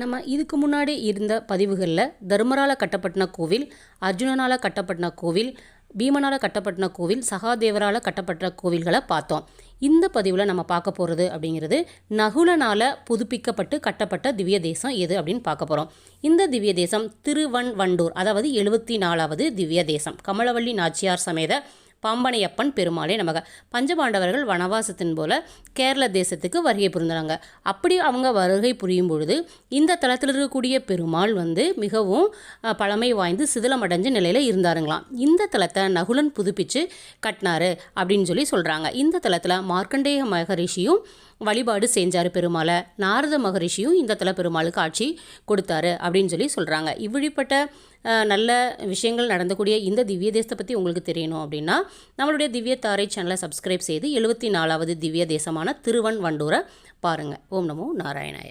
நம்ம இதுக்கு முன்னாடி இருந்த பதிவுகளில் தர்மரால் கட்டப்பட்டின கோவில் அர்ஜுனனால் கட்டப்பட்டின கோவில் பீமனால் கட்டப்பட்டின கோவில் சகாதேவரால் கட்டப்பட்ட கோவில்களை பார்த்தோம். இந்த பதிவில் நம்ம பார்க்க போகிறது அப்படிங்கிறது நகுலனால் புதுப்பிக்கப்பட்டு கட்டப்பட்ட திவ்ய தேசம் எது அப்படின்னு பார்க்க போகிறோம் இந்த திவ்ய தேசம் திருவன்வண்டூர் அதாவது எழுபத்தி நாலாவது திவ்ய தேசம். கமலவள்ளி நாச்சியார் சமேத பாம்பனையப்பன் பெருமாளே நமக. பஞ்சபாண்டவர்கள் வனவாசத்தின் போல கேரள தேசத்துக்கு வருகை புரிந்தாங்க அப்படி அவங்க வருகை புரியும் பொழுது இந்த தளத்தில் இருக்கக்கூடிய பெருமாள் வந்து மிகவும் பழமை வாய்ந்து சிதிலமடைஞ்ச நிலையில் இருந்தாருங்களாம். இந்த தலத்தை நகுலன் புதுப்பிச்சு கட்டினாரு அப்படின்னு சொல்லி சொல்கிறாங்க இந்த தலத்தில் மார்க்கண்டேய மகரிஷியும் வழிபாடு செஞ்சார் பெருமாளை. நாரத மகரிஷியும் இந்த தல பெருமாளுக்கு ஆட்சி கொடுத்தாரு அப்படின்னு சொல்லி சொல்கிறாங்க இப்படிப்பட்ட நல்ல விஷயங்கள் நடந்தக்கூடிய இந்த திவ்ய தேசத்தை பற்றி உங்களுக்கு தெரியணும் அப்படின்னா நம்மளுடைய திவ்ய தாரை சேனலை சப்ஸ்கிரைப் செய்து எழுபத்தி நாலாவது திவ்ய தேசமான திருவன் வண்டூரை பாருங்கள் ஓம் நமோ நாராயணாய.